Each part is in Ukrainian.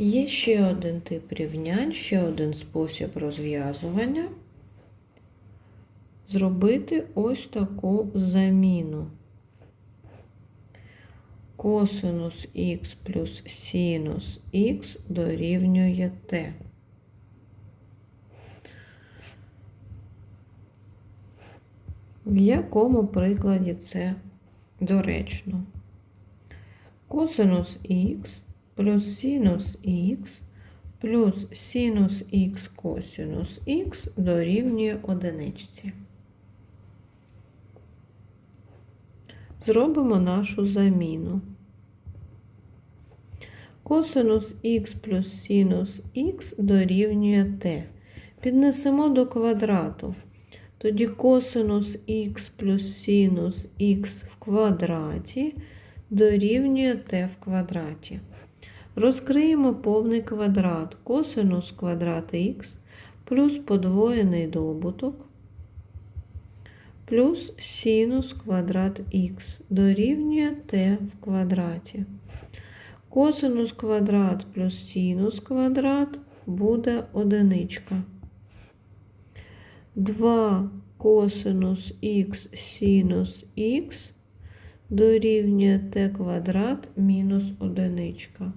Є ще один тип рівнянь, ще один спосіб розв'язування. Зробити ось таку заміну. Косинус х плюс синус х дорівнює t. В якому прикладі це доречно? Косинус х плюс синус х плюс синус х косинус х дорівнює одиничці. Зробимо нашу заміну. Косинус х плюс синус х дорівнює t. Піднесемо до квадрату. Тоді косинус х плюс синус х в квадраті дорівнює t в квадраті. Розкриємо повний квадрат косинус квадрат х плюс подвоєний добуток плюс синус квадрат х дорівнює t в квадраті. Косинус квадрат плюс синус квадрат буде одиничка. 2 косинус х синус х дорівнює t квадрат мінус одиничка.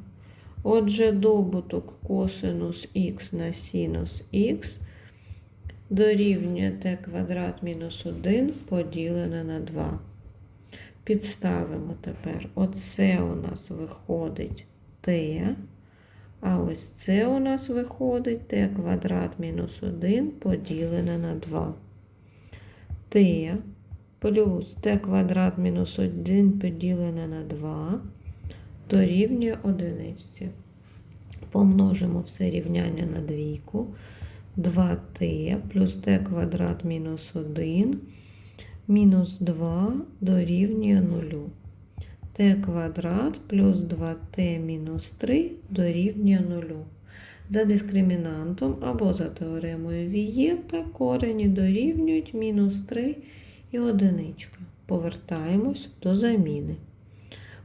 Отже, добуток косинус х на синус х дорівнює t квадрат мінус 1 поділене на 2. Підставимо тепер. Оце у нас виходить t, а ось це у нас виходить t квадрат мінус 1 поділене на 2. t плюс t квадрат мінус 1 поділене на 2 дорівнює одиниці. Помножимо все рівняння на двійку. 2t плюс t квадрат мінус 1 мінус 2 дорівнює 0. t квадрат плюс 2t мінус 3 дорівнює 0. За дискримінантом або за теоремою Вієта корені дорівнюють мінус 3 і одиничка. Повертаємось до заміни.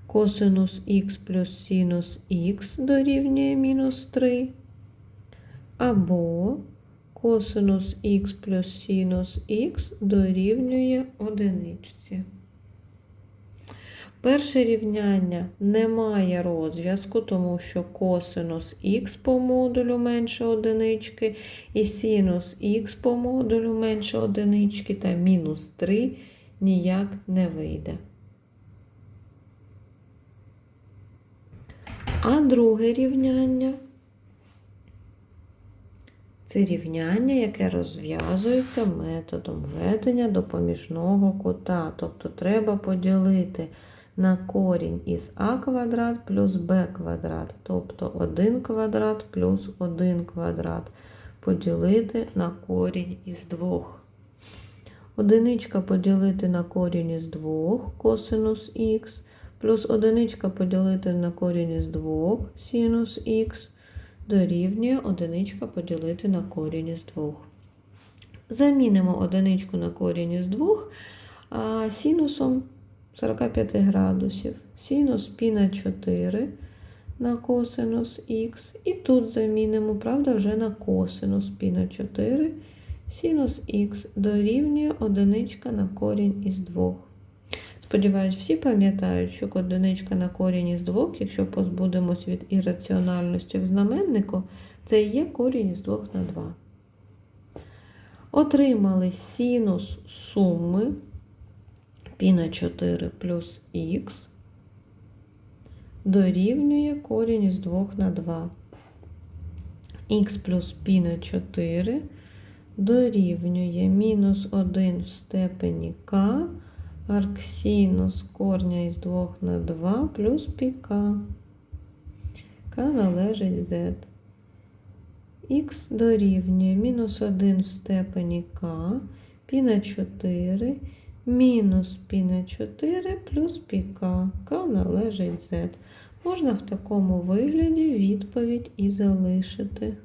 Косинус х плюс синус х дорівнює мінус 3. Або косинус х плюс синус х дорівнює одиничці. Перше рівняння не має розв'язку, тому що косинус х по модулю менше одинички, і синус х по модулю менше одинички та мінус 3 ніяк не вийде. А друге рівняння це рівняння, яке розв'язується методом введення допоміжного кута. Тобто треба поділити на корінь із а квадрат плюс b квадрат, тобто 1 квадрат плюс 1 квадрат. Поділити на корінь із 2. Одиничка поділити на корінь із 2 косинус х, плюс одиничка поділити на корінь із 2 синус х дорівнює одиничка поділити на корінь із 2. Замінимо одиничку на корінь із 2 а синусом 45 градусів. Синус пі на 4 на косинус х. І тут замінимо, правда, вже на косинус пі на 4. Синус х дорівнює одиничка на корінь із 2. Сподіваюсь, всі пам'ятають, що одиничка на корінь із 2, якщо позбудемось від ірраціональності в знаменнику, це є корінь із 2 на 2. Отримали синус суми π на 4 плюс х дорівнює корінь із 2 на 2. х плюс π на 4 дорівнює мінус 1 в степені k арксинус корня із 2 на 2 плюс піка. К належить z. Х дорівнює мінус 1 в степені k, пі на 4, мінус пі на 4 плюс піка. К належить z. Можна в такому вигляді відповідь і залишити.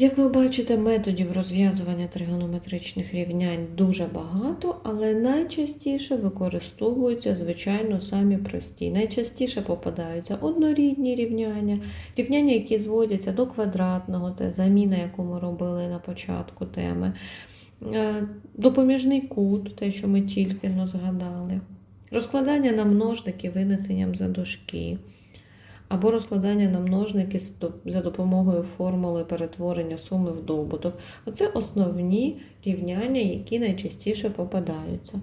Як ви бачите, методів розв'язування тригонометричних рівнянь дуже багато, але найчастіше використовуються, звичайно, самі прості. Найчастіше попадаються однорідні рівняння, рівняння, які зводяться до квадратного, те заміна, яку ми робили на початку теми, е, допоміжний кут, те, що ми тільки но згадали, розкладання на множники винесенням за дужки або розкладання на множники за допомогою формули перетворення суми в добуток. Оце основні рівняння, які найчастіше попадаються.